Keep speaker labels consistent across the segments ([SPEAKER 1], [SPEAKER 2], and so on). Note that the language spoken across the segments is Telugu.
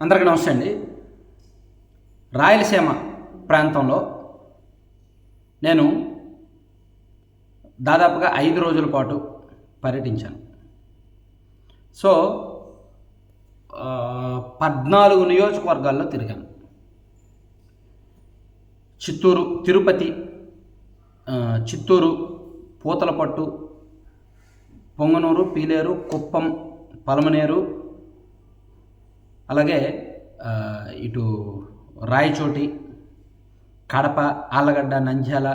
[SPEAKER 1] అందరికీ నమస్తే అండి. రాయలసీమ ప్రాంతంలో నేను దాదాపుగా ఐదు రోజుల పాటు పర్యటించాను. సో పద్నాలుగు నియోజకవర్గాల్లో తిరిగాను. చిత్తూరు తిరుపతి చిత్తూరు పూతలపట్టు పొంగనూరు పీలేరు కుప్పం పలమనేరు అలాగే ఇటు రాయచోటి కడప ఆళ్ళగడ్డ నంద్యాల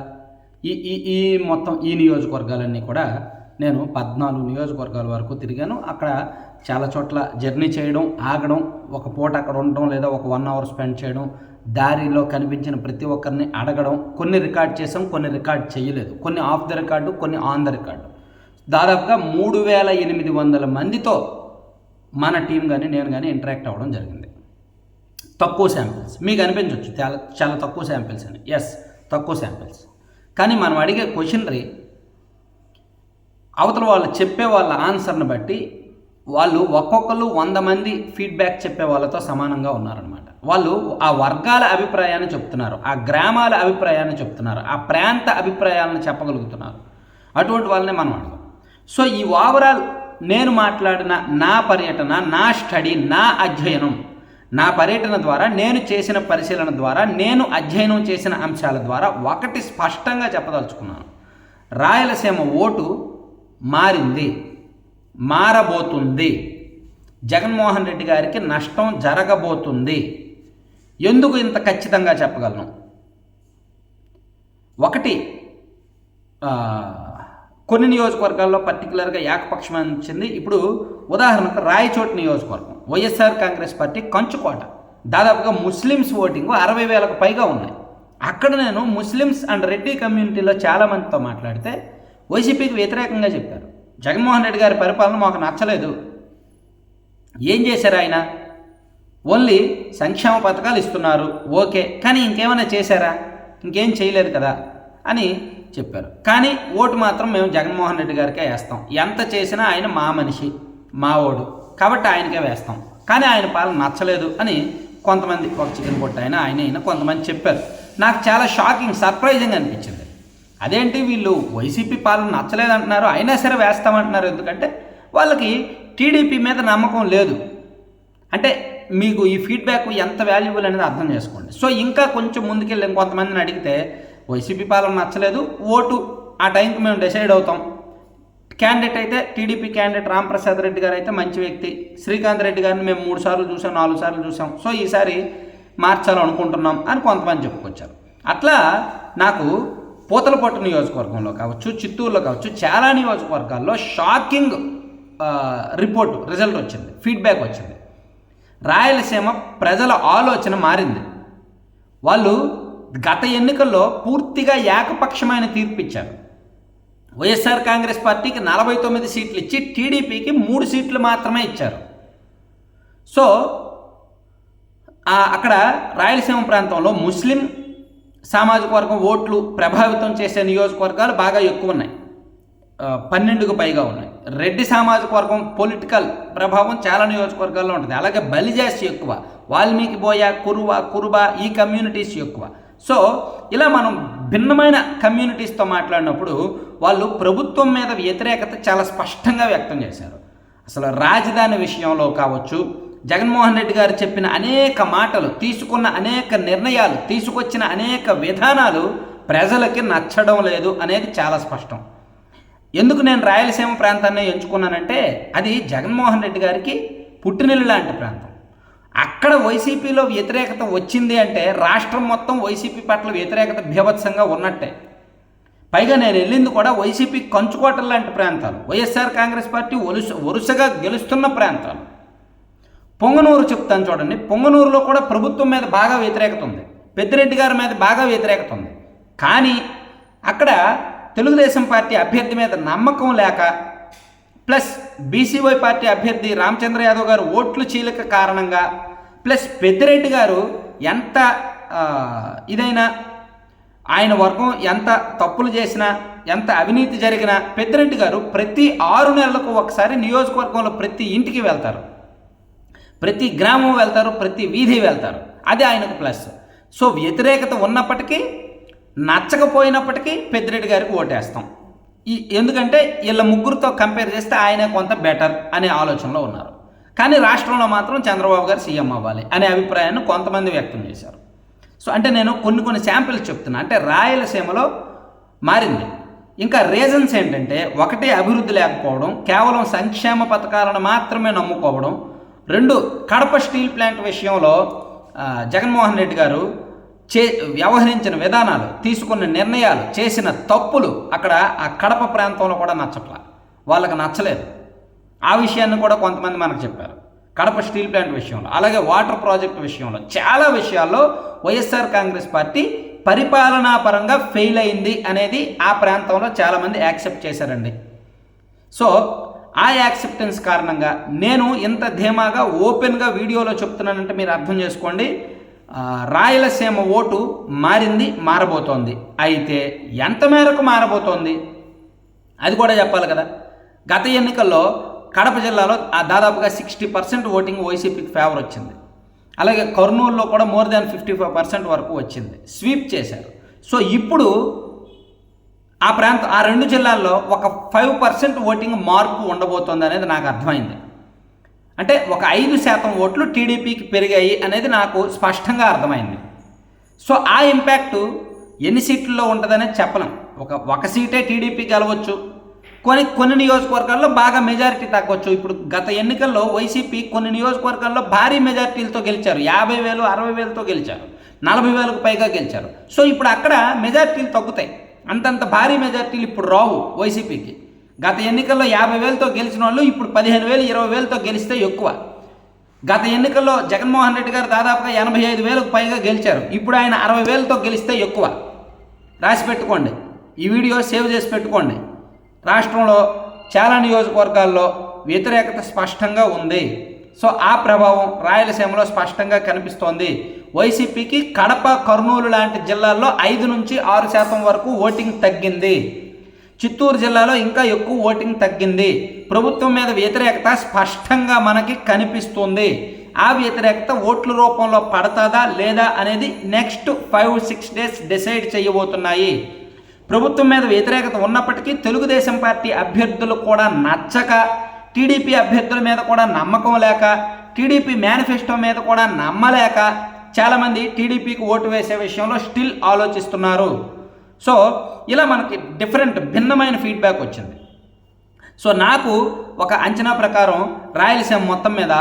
[SPEAKER 1] ఈ ఈ ఈ మొత్తం ఈ నియోజకవర్గాలన్నీ కూడా నేను పద్నాలుగు నియోజకవర్గాల వరకు తిరిగాను. అక్కడ చాలా చోట్ల జర్నీ చేయడం ఆగడం ఒక పూట అక్కడ ఉండడం లేదా ఒక వన్ అవర్ స్పెండ్ చేయడం దారిలో కనిపించిన ప్రతి ఒక్కరిని అడగడం కొన్ని రికార్డ్ చేసాం కొన్ని రికార్డ్ చేయలేదు. కొన్ని ఆఫ్ ద రికార్డు కొన్ని ఆన్ ద రికార్డు. దాదాపుగా మూడు వేల ఎనిమిది వందల మందితో మన టీం కానీ నేను కానీ ఇంటరాక్ట్ అవ్వడం జరిగింది. తక్కువ శాంపిల్స్ మీకు అనిపించవచ్చు చాలా చాలా తక్కువ శాంపిల్స్ అని. ఎస్ తక్కువ శాంపిల్స్ కానీ మనం అడిగే క్వశ్చనరీ అవతల వాళ్ళు చెప్పే వాళ్ళ ఆన్సర్ని బట్టి వాళ్ళు ఒక్కొక్కరు వంద మంది ఫీడ్బ్యాక్ చెప్పే వాళ్ళతో సమానంగా ఉన్నారనమాట వాళ్ళు ఆ వర్గాల అభిప్రాయాన్ని చెప్తున్నారు ఆ గ్రామాల అభిప్రాయాన్ని చెప్తున్నారు ఆ ప్రాంత అభిప్రాయాలను చెప్పగలుగుతున్నారు. అటువంటి వాళ్ళనే మనం అడగం. సో ఈ ఓవరాల్ నేను మాట్లాడిన నా పర్యటన నా స్టడీ నా అధ్యయనం. నా పర్యటన ద్వారా నేను చేసిన పరిశీలన ద్వారా నేను అధ్యయనం చేసిన అంశాల ద్వారా ఒకటి స్పష్టంగా చెప్పదలుచుకున్నాను. రాయలసీమ ఓటు మారింది మారబోతుంది. జగన్మోహన్ రెడ్డి గారికి నష్టం జరగబోతుంది. ఎందుకు ఇంత ఖచ్చితంగా చెప్పగలను? ఒకటి కొన్ని నియోజకవర్గాల్లో పర్టికులర్గా ఏకపక్షం అనిపించింది ఇప్పుడు ఉదాహరణకు రాయచోటి నియోజకవర్గం. వైఎస్ఆర్ కాంగ్రెస్ పార్టీ కంచుకోట. దాదాపుగా ముస్లిమ్స్ ఓటింగ్ అరవై వేలకు పైగా ఉన్నాయి. అక్కడ నేను ముస్లిమ్స్ అండ్ రెడ్డి కమ్యూనిటీలో చాలామందితో మాట్లాడితే వైసీపీకి వ్యతిరేకంగా చెప్పారు. జగన్మోహన్ రెడ్డి గారి పరిపాలన మాకు నచ్చలేదు. ఏం చేశారు ఆయన? ఓన్లీ సంక్షేమ పథకాలు ఇస్తున్నారు. ఓకే. కానీ ఇంకేమైనా చేశారా? ఇంకేం చేయలేదు కదా? అని చెప్పారు. కానీ ఓటు మాత్రం మేము జగన్మోహన్ రెడ్డి గారికే వేస్తాం. ఎంత చేసినా ఆయన మా మనిషి మా ఓడు. కాబట్టి ఆయనకే వేస్తాం. కానీ ఆయన పాలన నచ్చలేదు అని కొంతమంది ఒక చికెన్ పొట్టు ఆయన ఆయన అయినా కొంతమంది చెప్పారు. నాకు చాలా షాకింగ్ సర్ప్రైజింగ్ అనిపించింది. అదేంటి వీళ్ళు వైసీపీ పాలన నచ్చలేదు అంటున్నారు అయినా సరే వేస్తామంటున్నారు. ఎందుకంటే వాళ్ళకి టీడీపీ మీద నమ్మకం లేదు. అంటే మీకు ఈ ఫీడ్బ్యాక్ ఎంత వాల్యుబుల్ అనేది అర్థం చేసుకోండి. సో ఇంకా కొంచెం ముందుకెళ్ళి ఇంకొంతమందిని అడిగితే వైసీపీ పాలన నచ్చలేదు. ఓటు ఆ టైంకి మేము డిసైడ్ అవుతాం. క్యాండిడేట్ అయితే టీడీపీ క్యాండిడేట్ రాంప్రసాద్ రెడ్డి గారు అయితే మంచి వ్యక్తి. శ్రీకాంత్ రెడ్డి గారిని మేము మూడు సార్లు చూసాం నాలుగు సార్లు చూసాం. సో ఈసారి మార్చాలనుకుంటున్నాం అని కొంతమంది చెప్పుకొచ్చారు. అట్లా నాకు పూతలపట్టు నియోజకవర్గంలో కావచ్చు చిత్తూరులో కావచ్చు చాలా నియోజకవర్గాల్లో షాకింగ్ రిపోర్ట్ రిజల్ట్ వచ్చింది. ఫీడ్బ్యాక్ వచ్చింది. రాయలసీమ ప్రజల ఆలోచన మారింది. వాళ్ళు గత ఎన్నికల్లో పూర్తిగా ఏకపక్షమైన తీర్పు ఇచ్చారు వైఎస్ఆర్ కాంగ్రెస్ పార్టీకి నలభై తొమ్మిది సీట్లు ఇచ్చి టీడీపీకి మూడు సీట్లు మాత్రమే ఇచ్చారు. సో అక్కడ రాయలసీమ ప్రాంతంలో ముస్లిం సామాజిక వర్గం ఓట్లు ప్రభావితం చేసే నియోజకవర్గాలు బాగా ఎక్కువ ఉన్నాయి. పన్నెండుకు పైగా ఉన్నాయి. రెడ్డి సామాజిక వర్గం పొలిటికల్ ప్రభావం చాలా నియోజకవర్గాల్లో ఉంటుంది. అలాగే బలిజాస్ ఎక్కువ. వాల్మీకి బోయ కురువ కురుబ ఈ కమ్యూనిటీస్ ఎక్కువ. సో ఇలా మనం భిన్నమైన కమ్యూనిటీస్తో మాట్లాడినప్పుడు వాళ్ళు ప్రభుత్వం మీద వ్యతిరేకత చాలా స్పష్టంగా వ్యక్తం చేశారు. అసలు రాజధాని విషయంలో కావచ్చు జగన్మోహన్ రెడ్డి గారు చెప్పిన అనేక మాటలు తీసుకున్న అనేక నిర్ణయాలు తీసుకొచ్చిన అనేక విధానాలు ప్రజలకి నచ్చడం లేదు అనేది చాలా స్పష్టం. ఎందుకు నేను రాయలసీమ ప్రాంతాన్ని ఎంచుకున్నానంటే అది జగన్మోహన్ రెడ్డి గారికి పుట్టినిల్లు లాంటి ప్రాంతం. అక్కడ వైసీపీలో వ్యతిరేకత వచ్చింది అంటే రాష్ట్రం మొత్తం వైసీపీ పట్ల వ్యతిరేకత భీభత్సంగా ఉన్నట్టే. పైగా నేను వెళ్ళింది కూడా వైసీపీ కంచుకోటలు లాంటి ప్రాంతాలు. వైఎస్ఆర్ కాంగ్రెస్ పార్టీ వరుస వరుసగా గెలుస్తున్న ప్రాంతాలు. పొంగనూరు చెప్తాను చూడండి. పొంగనూరులో కూడా ప్రభుత్వం మీద బాగా వ్యతిరేకత ఉంది. పెద్దిరెడ్డి గారి మీద బాగా వ్యతిరేకత ఉంది. కానీ అక్కడ తెలుగుదేశం పార్టీ అభ్యర్థి మీద నమ్మకం లేక ప్లస్ బీసీవై పార్టీ అభ్యర్థి రామచంద్ర యాదవ్ గారు ఓట్లు చీలిక కారణంగా ప్లస్ పెద్దిరెడ్డి గారు ఎంత ఇదైనా ఆయన వర్గం ఎంత తప్పులు చేసినా ఎంత అవినీతి జరిగినా పెద్దిరెడ్డి గారు ప్రతి ఆరు నెలలకు ఒకసారి నియోజకవర్గంలో ప్రతి ఇంటికి వెళ్తారు. ప్రతి గ్రామం వెళ్తారు ప్రతి వీధి వెళ్తారు. అది ఆయనకు ప్లస్. సో వ్యతిరేకత ఉన్నప్పటికీ నచ్చకపోయినప్పటికీ పెద్దిరెడ్డి గారికి ఓటేస్తాం. ఈ ఎందుకంటే వీళ్ళ ముగ్గురితో కంపేర్ చేస్తే ఆయన కొంత బెటర్ అనే ఆలోచనలో ఉన్నారు. కానీ రాష్ట్రంలో మాత్రం చంద్రబాబు గారు సీఎం అవ్వాలి అనే అభిప్రాయాన్ని కొంతమంది వ్యక్తం చేశారు. సో అంటే నేను కొన్ని కొన్ని శాంపిల్స్ చెప్తున్నా. అంటే రాయలసీమలో మారింది. ఇంకా రీజన్స్ ఏంటంటే ఒకటి అభివృద్ధి లేకపోవడం కేవలం సంక్షేమ పథకాలను మాత్రమే నమ్ముకోవడం రెండు కడప స్టీల్ ప్లాంట్ విషయంలో జగన్మోహన్ రెడ్డి గారు చే వ్యవహరించిన విధానాలు తీసుకున్న నిర్ణయాలు చేసిన తప్పులు అక్కడ ఆ కడప ప్రాంతంలో కూడా నచ్చట్ల. వాళ్ళకి నచ్చలేదు. ఆ విషయాన్ని కూడా కొంతమంది మనకు చెప్పారు. కడప స్టీల్ ప్లాంట్ విషయంలో అలాగే వాటర్ ప్రాజెక్ట్ విషయంలో చాలా విషయాల్లో వైఎస్ఆర్ కాంగ్రెస్ పార్టీ పరిపాలనాపరంగా ఫెయిల్ అయింది అనేది ఆ ప్రాంతంలో చాలామంది యాక్సెప్ట్ చేశారండి. సో ఆ యాక్సెప్టెన్స్ కారణంగా నేను ఇంత ధీమాగా ఓపెన్గా వీడియోలో చెప్తున్నానంటే మీరు అర్థం చేసుకోండి. రాయలసీమ ఓటు మారింది మారబోతోంది. అయితే ఎంత మేరకు మారబోతోంది? అది కూడా చెప్పాలి కదా. గత ఎన్నికల్లో కడప జిల్లాలో దాదాపుగా సిక్స్టీ పర్సెంట్ ఓటింగ్ వైసీపీకి ఫేవర్ వచ్చింది. అలాగే కర్నూలులో కూడా more than fifty five percent వరకు వచ్చింది. స్వీప్ చేశారు. సో ఇప్పుడు ఆ ప్రాంతం ఆ రెండు జిల్లాల్లో ఒక ఫైవ్ పర్సెంట్ ఓటింగ్ మార్పు ఉండబోతోంది అనేది నాకు అర్థమైంది. అంటే ఒక ఐదు శాతం ఓట్లు టీడీపీకి పెరిగాయి అనేది నాకు స్పష్టంగా అర్థమైంది. సో ఆ ఇంపాక్ట్ ఎన్ని సీట్లలో ఉంటుందనేది చెప్పలేం. ఒక ఒక సీటే టీడీపీ గెలవచ్చు. కొన్ని కొన్ని నియోజకవర్గాల్లో బాగా మెజారిటీ తగ్గవచ్చు ఇప్పుడు గత ఎన్నికల్లో వైసీపీ కొన్ని నియోజకవర్గాల్లో భారీ మెజారిటీలతో గెలిచారు. యాభై వేలు అరవై వేలతో గెలిచారు. నలభై వేలకు పైగా గెలిచారు. సో ఇప్పుడు అక్కడ మెజారిటీలు తగ్గుతాయి. అంతంత భారీ మెజారిటీలు ఇప్పుడు రావు వైసీపీకి. గత ఎన్నికల్లో యాభై వేలతో గెలిచిన వాళ్ళు ఇప్పుడు పదిహేను వేలు ఇరవై వేలతో గెలిస్తే ఎక్కువ. గత ఎన్నికల్లో జగన్మోహన్ రెడ్డి గారు దాదాపుగా ఎనభై ఐదు వేలకు పైగా గెలిచారు. ఇప్పుడు ఆయన అరవై వేలతో గెలిస్తే ఎక్కువ. రాసి పెట్టుకోండి. ఈ వీడియో సేవ్ చేసి పెట్టుకోండి. రాష్ట్రంలో చాలా నియోజకవర్గాల్లో వ్యతిరేకత స్పష్టంగా ఉంది. సో ఆ ప్రభావం రాయలసీమలో స్పష్టంగా కనిపిస్తోంది. వైసీపీకి కడప కర్నూలు లాంటి జిల్లాల్లో ఐదు నుంచి ఆరు శాతం వరకు ఓటింగ్ తగ్గింది. చిత్తూరు జిల్లాలో ఇంకా ఎక్కువ ఓటింగ్ తగ్గింది. ప్రభుత్వం మీద వ్యతిరేకత స్పష్టంగా మనకి కనిపిస్తుంది. ఆ వ్యతిరేకత ఓట్ల రూపంలో పడతాదా లేదా అనేది next five six days decide చేయబోతున్నాయి. ప్రభుత్వం మీద వ్యతిరేకత ఉన్నప్పటికీ తెలుగుదేశం పార్టీ అభ్యర్థులు కూడా నచ్చక టీడీపీ అభ్యర్థుల మీద కూడా నమ్మకం లేక టీడీపీ మేనిఫెస్టో మీద కూడా నమ్మలేక చాలామంది టీడీపీకి ఓటు వేసే విషయంలో స్టిల్ ఆలోచిస్తున్నారు. సో ఇలా మనకి డిఫరెంట్ భిన్నమైన ఫీడ్బ్యాక్ వచ్చింది. సో నాకు ఒక అంచనా ప్రకారం రాయలసీమ మొత్తం మీద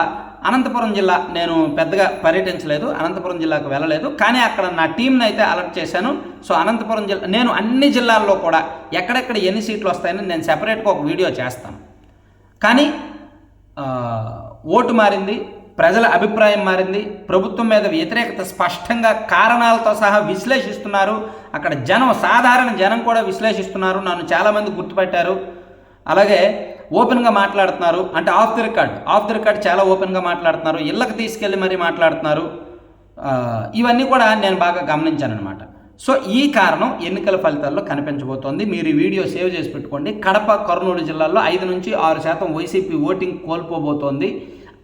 [SPEAKER 1] అనంతపురం జిల్లా నేను పెద్దగా పర్యటించలేదు అనంతపురం జిల్లాకు వెళ్ళలేదు కానీ అక్కడ నా టీంని అయితే అలర్ట్ చేశాను. సో అనంతపురం జిల్లా నేను అన్ని జిల్లాల్లో కూడా ఎక్కడెక్కడ ఎన్ని సీట్లు వస్తాయని నేను సెపరేట్గా ఒక వీడియో చేస్తాను. కానీ ఓటు మారింది ప్రజల అభిప్రాయం మారింది. ప్రభుత్వం మీద వ్యతిరేకత స్పష్టంగా కారణాలతో సహా విశ్లేషిస్తున్నారు. అక్కడ జనం సాధారణ జనం కూడా విశ్లేషిస్తున్నారు. నన్ను చాలామంది గుర్తుపెట్టారు. అలాగే ఓపెన్గా మాట్లాడుతున్నారు. అంటే off the record off the record చాలా ఓపెన్గా మాట్లాడుతున్నారు. ఇళ్ళకి తీసుకెళ్ళి మరీ మాట్లాడుతున్నారు. ఇవన్నీ కూడా నేను బాగా గమనించాను అనమాట సో ఈ కారణం ఎన్నికల ఫలితాల్లో కనిపించబోతోంది. మీరు ఈ వీడియో సేవ్ చేసి పెట్టుకోండి. కడప కర్నూలు జిల్లాల్లో ఐదు నుంచి ఆరు శాతం వైసీపీ ఓటింగ్ కోల్పోబోతోంది.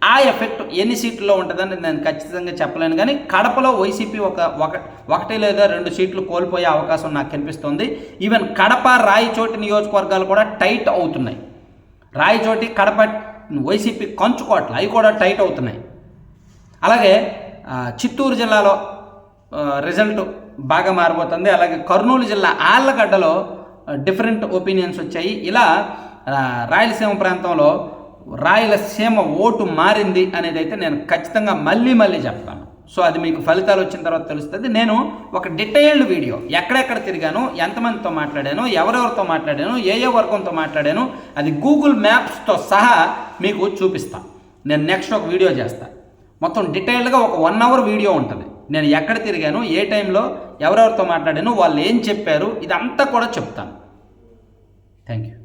[SPEAKER 1] ఆ ఎఫెక్ట్ ఎన్ని సీట్లలో ఉంటుందని నేను ఖచ్చితంగా చెప్పలేను. కానీ కడపలో వైసీపీ ఒక ఒక ఒకటి లేదా రెండు సీట్లు కోల్పోయే అవకాశం నాకు కనిపిస్తుంది. ఈవెన్ కడప రాయచోటి నియోజకవర్గాలు కూడా టైట్ అవుతున్నాయి. రాయచోటి కడప వైసీపీ కంచుకోట్లు అవి కూడా టైట్ అవుతున్నాయి. అలాగే చిత్తూరు జిల్లాలో రిజల్ట్ బాగా మారిపోతుంది. అలాగే కర్నూలు జిల్లా ఆళ్ళగడ్డలో డిఫరెంట్ ఒపీనియన్స్ వచ్చాయి. ఇలా రాయలసీమ ప్రాంతంలో రాయలసీమ ఓటు మారింది అనేది అయితే నేను ఖచ్చితంగా మళ్ళీ మళ్ళీ చెప్తాను. సో అది మీకు ఫలితాలు వచ్చిన తర్వాత తెలుస్తుంది. నేను ఒక డీటెయిల్డ్ వీడియో ఎక్కడెక్కడ తిరిగాను ఎంతమందితో మాట్లాడాను ఎవరెవరితో మాట్లాడాను ఏ ఏ వర్గంతో మాట్లాడాను అది గూగుల్ మ్యాప్స్తో సహా మీకు చూపిస్తాను నేను నెక్స్ట్ ఒక వీడియో చేస్తాను మొత్తం డీటెయిల్డ్గా ఒక వన్ అవర్ వీడియో ఉంటుంది. నేను ఎక్కడ తిరిగాను ఏ టైంలో ఎవరెవరితో మాట్లాడాను వాళ్ళు ఏం చెప్పారు ఇదంతా కూడా చెప్తాను. Thank you